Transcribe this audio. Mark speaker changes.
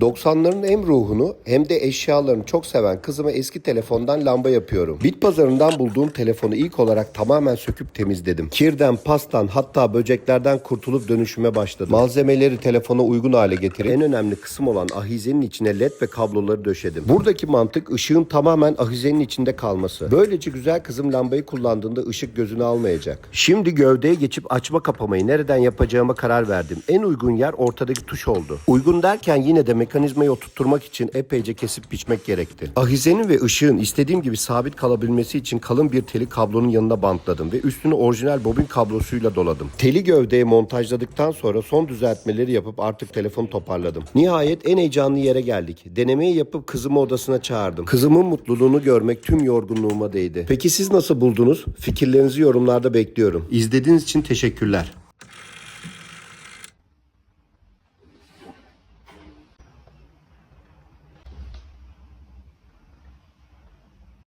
Speaker 1: 90'ların hem ruhunu hem de eşyalarını çok seven kızıma eski telefondan lamba yapıyorum. Bit pazarından bulduğum telefonu ilk olarak tamamen söküp temizledim. Kirden, pastan hatta böceklerden kurtulup dönüşüme başladım. Malzemeleri telefona uygun hale getirip en önemli kısım olan ahizenin içine led ve kabloları döşedim. Buradaki mantık ışığın tamamen ahizenin içinde kalması. Böylece güzel kızım lambayı kullandığında ışık gözünü almayacak. Şimdi gövdeye geçip açma kapamayı nereden yapacağıma karar verdim. En uygun yer ortadaki tuş oldu. Uygun derken yine de mekanizmayı oturtturmak için epeyce kesip biçmek gerekti. Ahizenin ve ışığın istediğim gibi sabit kalabilmesi için kalın bir teli kablonun yanına bantladım ve üstünü orijinal bobin kablosuyla doladım. Teli gövdeye montajladıktan sonra son düzeltmeleri yapıp artık telefonu toparladım. Nihayet en heyecanlı yere geldik. Denemeyi yapıp kızımı odasına çağırdım. Kızımın mutluluğunu görmek tüm yorgunluğuma değdi. Peki siz nasıl buldunuz? Fikirlerinizi yorumlarda bekliyorum. İzlediğiniz için teşekkürler.